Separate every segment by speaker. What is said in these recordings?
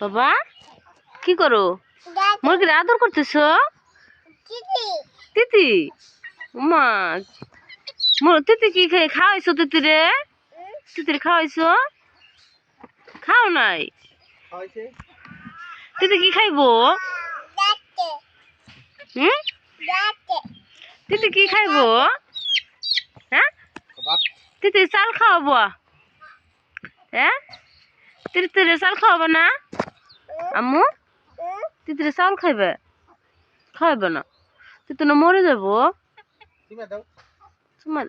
Speaker 1: বাবা কি করো? মুরগির আদর করতেছ? তিতি। মা তিতি কি খাই খাওয়াইছো তিতি রে? তিতির খাওয়াইছো? খাও নাই? তিতি কি খাইবো? হুম? তিতি কি খাইবো? হ্যাঁ? তিতি চাল খাওয়াবো? হ্যাঁ? তিতিরে চাল খাওয়াবো না? আম্মু? তিতরে চাল খাইবে? খাইবে না। তিতি না মরে যাব।
Speaker 2: তুমি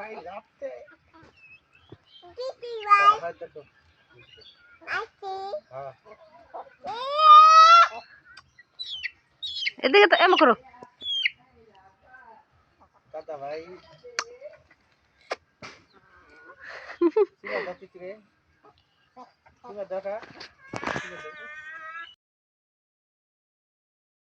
Speaker 2: দাও
Speaker 1: তোমার
Speaker 2: আমার ভাই। তো হ্যাঁ।
Speaker 1: এদিকে তো এমন করো।
Speaker 2: দাদা ভাই। দেখা তুমি দাও